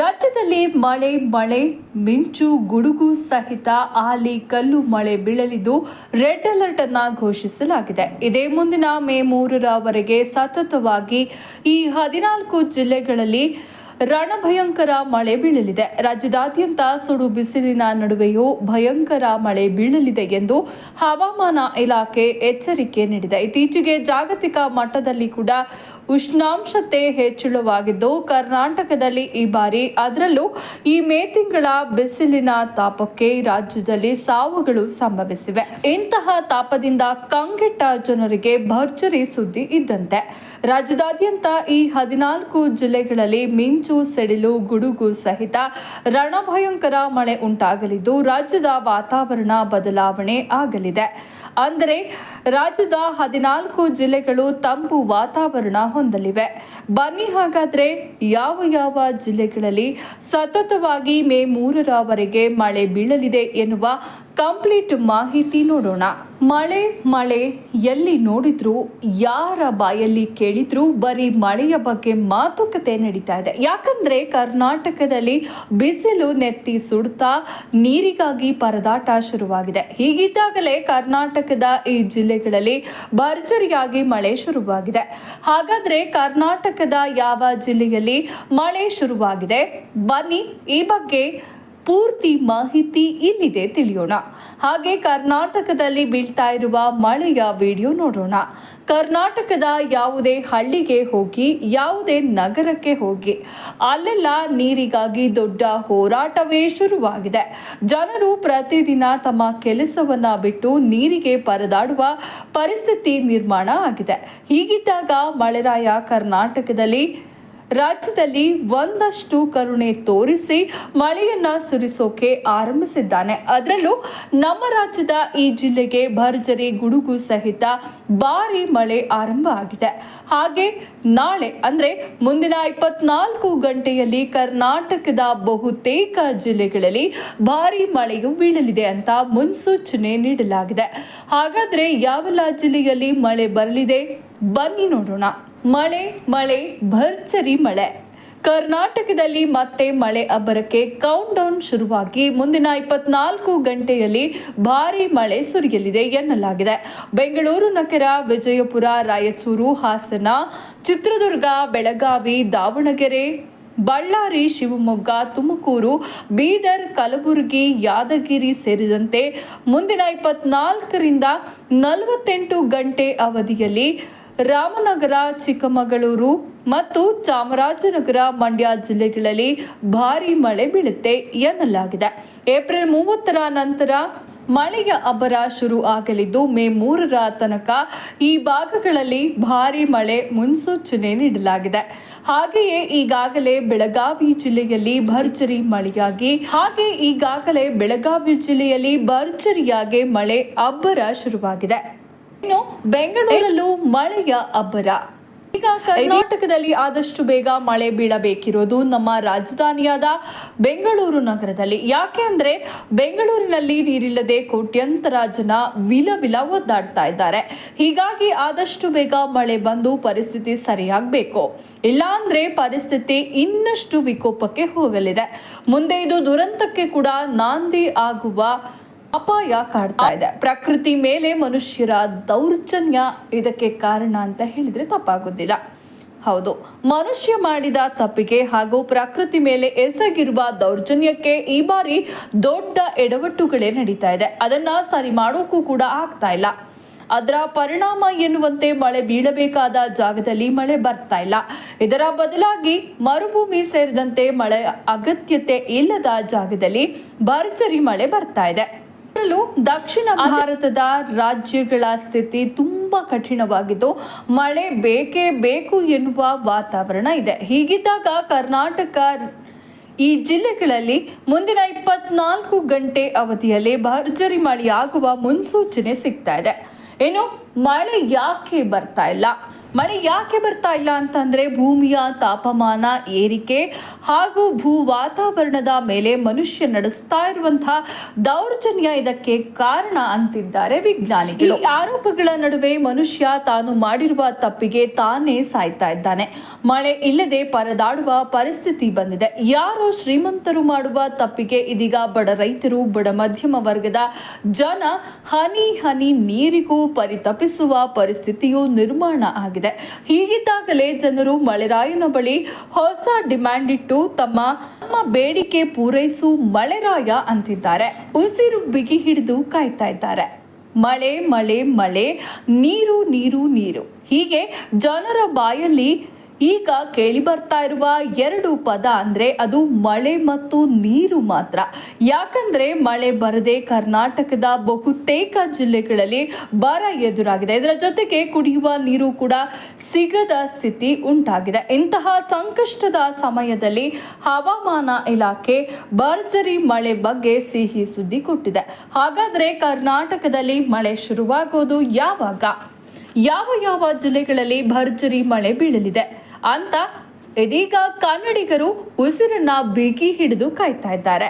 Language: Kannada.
ರಾಜ್ಯದಲ್ಲಿ ಮಳೆ ಮಳೆ, ಮಿಂಚು, ಗುಡುಗು ಸಹಿತ ಆಲಿ ಕಲ್ಲು ಮಳೆ ಬೀಳಲಿದ್ದು ರೆಡ್ ಅಲರ್ಟ್ ಅನ್ನ ಘೋಷಿಸಲಾಗಿದೆ. ಇದೇ ಮುಂದಿನ ಮೇ ಮೂರರವರೆಗೆ ಸತತವಾಗಿ ಈ ಹದಿನಾಲ್ಕು ಜಿಲ್ಲೆಗಳಲ್ಲಿ ರಣಭಯಂಕರ ಮಳೆ ಬೀಳಲಿದೆ. ರಾಜ್ಯದಾದ್ಯಂತ ಸುಡು ಬಿಸಿಲಿನ ನಡುವೆಯೂ ಭಯಂಕರ ಮಳೆ ಬೀಳಲಿದೆ ಎಂದು ಹವಾಮಾನ ಇಲಾಖೆ ಎಚ್ಚರಿಕೆ ನೀಡಿದೆ. ಇತ್ತೀಚೆಗೆ ಜಾಗತಿಕ ಮಟ್ಟದಲ್ಲಿ ಕೂಡ ಉಷ್ಣಾಂಶತೆ ಹೆಚ್ಚಳವಾಗಿದ್ದು, ಕರ್ನಾಟಕದಲ್ಲಿ ಈ ಬಾರಿ ಅದರಲ್ಲೂ ಈ ಮೇ ತಿಂಗಳ ಬಿಸಿಲಿನ ತಾಪಕ್ಕೆ ರಾಜ್ಯದಲ್ಲಿ ಸಾವುಗಳು ಸಂಭವಿಸಿವೆ. ಇಂತಹ ತಾಪದಿಂದ ಕಂಗೆಟ್ಟ ಜನರಿಗೆ ಭರ್ಜರಿ ಸುದ್ದಿ ಇದ್ದಂತೆ. ರಾಜ್ಯದಾದ್ಯಂತ ಈ ಹದಿನಾಲ್ಕು ಜಿಲ್ಲೆಗಳಲ್ಲಿ ಮಿಂಚು, ಸೆಡಿಲು, ಗುಡುಗು ಸಹಿತ ರಣಭಯಂಕರ ಮಳೆ ಉಂಟಾಗಲಿದ್ದು, ರಾಜ್ಯದ ವಾತಾವರಣ ಬದಲಾವಣೆ ಆಗಲಿದೆ. ಅಂದರೆ ರಾಜ್ಯದ ಹದಿನಾಲ್ಕು ಜಿಲ್ಲೆಗಳು ತಂಪು ವಾತಾವರಣ ಹೊಂದಲಿವೆ. ಬನ್ನಿ ಹಾಗಾದರೆ ಯಾವ ಯಾವ ಜಿಲ್ಲೆಗಳಲ್ಲಿ ಸತತವಾಗಿ ಮೇ ಮೂರರವರೆಗೆ ಮಳೆ ಬೀಳಲಿದೆ ಎನ್ನುವ ಕಂಪ್ಲೀಟ್ ಮಾಹಿತಿ ನೋಡೋಣ. ಮಳೆ ಮಳೆ, ಎಲ್ಲಿ ನೋಡಿದ್ರು, ಯಾರ ಬಾಯಲ್ಲಿ ಕೇಳಿದ್ರು, ಬರೀ ಮಳೆಯ ಬಗ್ಗೆ ಮಾತುಕತೆ ನಡೀತಾ ಇದೆ. ಯಾಕಂದ್ರೆ ಕರ್ನಾಟಕದಲ್ಲಿ ಬಿಸಿಲು ನೆತ್ತಿ ಸುಡ್ತಾ ನೀರಿಗಾಗಿ ಪರದಾಟ ಶುರುವಾಗಿದೆ. ಹೀಗಿದ್ದಾಗಲೇ ಕರ್ನಾಟಕದ ಈ ಜಿಲ್ಲೆಗಳಲ್ಲಿ ಭರ್ಜರಿಯಾಗಿ ಮಳೆ ಶುರುವಾಗಿದೆ. ಹಾಗಾದ್ರೆ ಕರ್ನಾಟಕದ ಯಾವ ಜಿಲ್ಲೆಯಲ್ಲಿ ಮಳೆ ಶುರುವಾಗಿದೆ? ಬನ್ನಿ, ಈ ಬಗ್ಗೆ ಪೂರ್ತಿ ಮಾಹಿತಿ ಇಲ್ಲಿದೆ ತಿಳಿಯೋಣ. ಹಾಗೆ ಕರ್ನಾಟಕದಲ್ಲಿ ಬೀಳ್ತಾ ಇರುವ ಮಳೆಯ ವಿಡಿಯೋ ನೋಡೋಣ. ಕರ್ನಾಟಕದ ಯಾವುದೇ ಹಳ್ಳಿಗೆ ಹೋಗಿ, ಯಾವುದೇ ನಗರಕ್ಕೆ ಹೋಗಿ, ಅಲ್ಲೆಲ್ಲ ನೀರಿಗಾಗಿ ದೊಡ್ಡ ಹೋರಾಟವೇ ಶುರುವಾಗಿದೆ. ಜನರು ಪ್ರತಿದಿನ ತಮ್ಮ ಕೆಲಸವನ್ನ ಬಿಟ್ಟು ನೀರಿಗೆ ಪರದಾಡುವ ಪರಿಸ್ಥಿತಿ ನಿರ್ಮಾಣ ಆಗಿದೆ. ಹೀಗಿದ್ದಾಗ ಮಳೆರಾಯ ಕರ್ನಾಟಕದಲ್ಲಿ ರಾಜ್ಯದಲ್ಲಿ ಒಂದಷ್ಟು ಕರುಣೆ ತೋರಿಸಿ ಮಳೆಯನ್ನ ಸುರಿಸೋಕೆ ಆರಂಭಿಸಿದ್ದಾನೆ. ಅದರಲ್ಲೂ ನಮ್ಮ ರಾಜ್ಯದ ಈ ಜಿಲ್ಲೆಗೆ ಭರ್ಜರಿ ಗುಡುಗು ಸಹಿತ ಭಾರಿ ಮಳೆ ಆರಂಭ ಆಗಿದೆ. ಹಾಗೆ ನಾಳೆ ಅಂದ್ರೆ ಮುಂದಿನ ಇಪ್ಪತ್ನಾಲ್ಕು ಗಂಟೆಯಲ್ಲಿ ಕರ್ನಾಟಕದ ಬಹುತೇಕ ಜಿಲ್ಲೆಗಳಲ್ಲಿ ಭಾರಿ ಮಳೆಯು ಬೀಳಲಿದೆ ಅಂತ ಮುನ್ಸೂಚನೆ ನೀಡಲಾಗಿದೆ. ಹಾಗಾದ್ರೆ ಯಾವೆಲ್ಲ ಜಿಲ್ಲೆಯಲ್ಲಿ ಮಳೆ ಬರಲಿದೆ? ಬನ್ನಿ ನೋಡೋಣ. ಮಳೆ ಮಳೆ, ಭರ್ಜರಿ ಮಳೆ. ಕರ್ನಾಟಕದಲ್ಲಿ ಮತ್ತೆ ಮಳೆ ಅಬ್ಬರಕ್ಕೆ ಕೌಂಟ್ ಡೌನ್ ಶುರುವಾಗಿ ಮುಂದಿನ ಇಪ್ಪತ್ನಾಲ್ಕು ಗಂಟೆಯಲ್ಲಿ ಭಾರಿ ಮಳೆ ಸುರಿಯಲಿದೆ ಎನ್ನಲಾಗಿದೆ. ಬೆಂಗಳೂರು ನಗರ, ವಿಜಯಪುರ, ರಾಯಚೂರು, ಹಾಸನ, ಚಿತ್ರದುರ್ಗ, ಬೆಳಗಾವಿ, ದಾವಣಗೆರೆ, ಬಳ್ಳಾರಿ, ಶಿವಮೊಗ್ಗ, ತುಮಕೂರು, ಬೀದರ್, ಕಲಬುರಗಿ, ಯಾದಗಿರಿ ಸೇರಿದಂತೆ ಮುಂದಿನ ಇಪ್ಪತ್ನಾಲ್ಕರಿಂದ ನಲವತ್ತೆಂಟು ಗಂಟೆ ಅವಧಿಯಲ್ಲಿ ರಾಮನಗರ, ಚಿಕ್ಕಮಗಳೂರು ಮತ್ತು ಚಾಮರಾಜನಗರ, ಮಂಡ್ಯ ಜಿಲ್ಲೆಗಳಲ್ಲಿ ಭಾರಿ ಮಳೆ ಬೀಳುತ್ತೆ ಎನ್ನಲಾಗಿದೆ. ಏಪ್ರಿಲ್ ಮೂವತ್ತರ ನಂತರ ಮಳೆಯ ಅಬ್ಬರ ಶುರು ಆಗಲಿದ್ದು ಮೇ ಮೂರರ ತನಕ ಈ ಭಾಗಗಳಲ್ಲಿ ಭಾರಿ ಮಳೆ ಮುನ್ಸೂಚನೆ ನೀಡಲಾಗಿದೆ. ಹಾಗೆಯೇ ಈಗಾಗಲೇ ಬೆಳಗಾವಿ ಜಿಲ್ಲೆಯಲ್ಲಿ ಭರ್ಜರಿ ಮಳೆಯಾಗಿ, ಹಾಗೆ ಈಗಾಗಲೇ ಬೆಳಗಾವಿ ಜಿಲ್ಲೆಯಲ್ಲಿ ಭರ್ಜರಿಯಾಗಿ ಮಳೆ ಅಬ್ಬರ ಶುರುವಾಗಿದೆ. ಇನ್ನು ಬೆಂಗಳೂರಲ್ಲೂ ಮಳೆಯ ಅಬ್ಬರ. ಈಗ ಕರ್ನಾಟಕದಲ್ಲಿ ಆದಷ್ಟು ಬೇಗ ಮಳೆ ಬೀಳಬೇಕಿರೋದು ನಮ್ಮ ರಾಜಧಾನಿಯಾದ ಬೆಂಗಳೂರು ನಗರದಲ್ಲಿ. ಯಾಕೆ ಅಂದ್ರೆ ಬೆಂಗಳೂರಿನಲ್ಲಿ ನೀರಿಲ್ಲದೆ ಕೋಟ್ಯಂತರ ಜನ ವಿಲ ವಿಲ ಒದ್ದಾಡ್ತಾ ಇದ್ದಾರೆ. ಹೀಗಾಗಿ ಆದಷ್ಟು ಬೇಗ ಮಳೆ ಬಂದು ಪರಿಸ್ಥಿತಿ ಸರಿಯಾಗಬೇಕು. ಇಲ್ಲಾಂದ್ರೆ ಪರಿಸ್ಥಿತಿ ಇನ್ನಷ್ಟು ವಿಕೋಪಕ್ಕೆ ಹೋಗಲಿದೆ. ಮುಂದೆ ಇದು ದುರಂತಕ್ಕೆ ಕೂಡ ನಾಂದಿ ಆಗುವ ಅಪಾಯ ಕಾಡ್ತಾ ಇದೆ. ಪ್ರಕೃತಿ ಮೇಲೆ ಮನುಷ್ಯರ ದೌರ್ಜನ್ಯ ಇದಕ್ಕೆ ಕಾರಣ ಅಂತ ಹೇಳಿದ್ರೆ ತಪ್ಪಾಗೋದಿಲ್ಲ. ಹೌದು, ಮನುಷ್ಯ ಮಾಡಿದ ತಪ್ಪಿಗೆ ಹಾಗೂ ಪ್ರಕೃತಿ ಮೇಲೆ ಎಸಗಿರುವ ದೌರ್ಜನ್ಯಕ್ಕೆ ಈ ಬಾರಿ ದೊಡ್ಡ ಎಡವಟ್ಟುಗಳೇ ನಡೀತಾ ಇದೆ. ಅದನ್ನ ಸರಿ ಮಾಡೋಕ್ಕೂ ಕೂಡ ಆಗ್ತಾ ಇಲ್ಲ. ಅದರ ಪರಿಣಾಮ ಎನ್ನುವಂತೆ ಮಳೆ ಬೀಳಬೇಕಾದ ಜಾಗದಲ್ಲಿ ಮಳೆ ಬರ್ತಾ ಇಲ್ಲ. ಇದರ ಬದಲಾಗಿ ಮರುಭೂಮಿ ಸೇರಿದಂತೆ ಮಳೆ ಅಗತ್ಯತೆ ಇಲ್ಲದ ಜಾಗದಲ್ಲಿ ಭರ್ಜರಿ ಮಳೆ ಬರ್ತಾ ಇದೆ. ಅದರಲ್ಲೂ ದಕ್ಷಿಣ ಭಾರತದ ರಾಜ್ಯಗಳ ಸ್ಥಿತಿ ತುಂಬಾ ಕಠಿಣವಾಗಿದ್ದು ಮಳೆ ಬೇಕೇ ಬೇಕು ಎನ್ನುವ ವಾತಾವರಣ ಇದೆ. ಹೀಗಿದ್ದಾಗ ಕರ್ನಾಟಕ ಈ ಜಿಲ್ಲೆಗಳಲ್ಲಿ ಮುಂದಿನ ಇಪ್ಪತ್ನಾಲ್ಕು ಗಂಟೆ ಅವಧಿಯಲ್ಲಿ ಭರ್ಜರಿ ಮಳೆಯಾಗುವ ಮುನ್ಸೂಚನೆ ಸಿಗ್ತಾ ಇದೆ. ಇನ್ನು ಮಳೆ ಯಾಕೆ ಬರ್ತಾ ಇಲ್ಲ? ಮಳೆ ಯಾಕೆ ಬರ್ತಾ ಇಲ್ಲ ಅಂತಂದರೆ ಭೂಮಿಯ ತಾಪಮಾನ ಏರಿಕೆ ಹಾಗೂ ಭೂ ವಾತಾವರಣದ ಮೇಲೆ ಮನುಷ್ಯ ನಡೆಸ್ತಾ ಇರುವಂತಹ ದೌರ್ಜನ್ಯ ಇದಕ್ಕೆ ಕಾರಣ ಅಂತಿದ್ದಾರೆ ವಿಜ್ಞಾನಿಗಳು. ಈ ಆರೋಪಗಳ ನಡುವೆ ಮನುಷ್ಯ ತಾನು ಮಾಡಿರುವ ತಪ್ಪಿಗೆ ತಾನೇ ಸಾಯ್ತಾ ಇದ್ದಾನೆ. ಮಳೆ ಇಲ್ಲದೆ ಪರದಾಡುವ ಪರಿಸ್ಥಿತಿ ಬಂದಿದೆ. ಯಾರೋ ಶ್ರೀಮಂತರು ಮಾಡುವ ತಪ್ಪಿಗೆ ಇದೀಗ ಬಡ ರೈತರು ಬಡ ಮಧ್ಯಮ ವರ್ಗದ ಜನ ಹನಿ ಹನಿ ನೀರಿಗೂ ಪರಿತಪಿಸುವ ಪರಿಸ್ಥಿತಿಯು ನಿರ್ಮಾಣ ಆಗಿದೆ. ಹೀಗಿದ್ದಾಗಲೇ ಜನರು ಮಳೆರಾಯನ ಬಳಿ ಹೊಸ ಡಿಮ್ಯಾಂಡ್ ಇಟ್ಟು ತಮ್ಮ ತಮ್ಮ ಬೇಡಿಕೆ ಪೂರೈಸು ಮಳೆರಾಯ ಅಂತಿದ್ದಾರೆ. ಉಸಿರು ಬಿಗಿ ಹಿಡಿದು ಕಾಯ್ತಾ ಇದ್ದಾರೆ. ಮಳೆ ಮಳೆ ಮಳೆ, ನೀರು ನೀರು ನೀರು. ಹೀಗೆ ಜನರ ಬಾಯಲ್ಲಿ ಈಗ ಕೇಳಿ ಬರ್ತಾ ಇರುವ ಎರಡು ಪದ ಅಂದ್ರೆ ಅದು ಮಳೆ ಮತ್ತು ನೀರು ಮಾತ್ರ. ಯಾಕಂದ್ರೆ ಮಳೆ ಬರದೆ ಕರ್ನಾಟಕದ ಬಹುತೇಕ ಜಿಲ್ಲೆಗಳಲ್ಲಿ ಬರ ಎದುರಾಗಿದೆ. ಇದರ ಜೊತೆಗೆ ಕುಡಿಯುವ ನೀರು ಕೂಡ ಸಿಗದ ಸ್ಥಿತಿ ಉಂಟಾಗಿದೆ. ಇಂತಹ ಸಂಕಷ್ಟದ ಸಮಯದಲ್ಲಿ ಹವಾಮಾನ ಇಲಾಖೆ ಭರ್ಜರಿ ಮಳೆ ಬಗ್ಗೆ ಸಿಹಿ ಸುದ್ದಿ ಕೊಟ್ಟಿದೆ. ಹಾಗಾದ್ರೆ ಕರ್ನಾಟಕದಲ್ಲಿ ಮಳೆ ಶುರುವಾಗೋದು ಯಾವಾಗ? ಯಾವ ಯಾವ ಜಿಲ್ಲೆಗಳಲ್ಲಿ ಭರ್ಜರಿ ಮಳೆ ಬೀಳಲಿದೆ? ಅಂತ ಇದೀಗ ಕನ್ನಡಿಗರು ಉಸಿರನ್ನ ಬಿಗಿ ಹಿಡಿದು ಕಾಯ್ತಾ ಇದ್ದಾರೆ.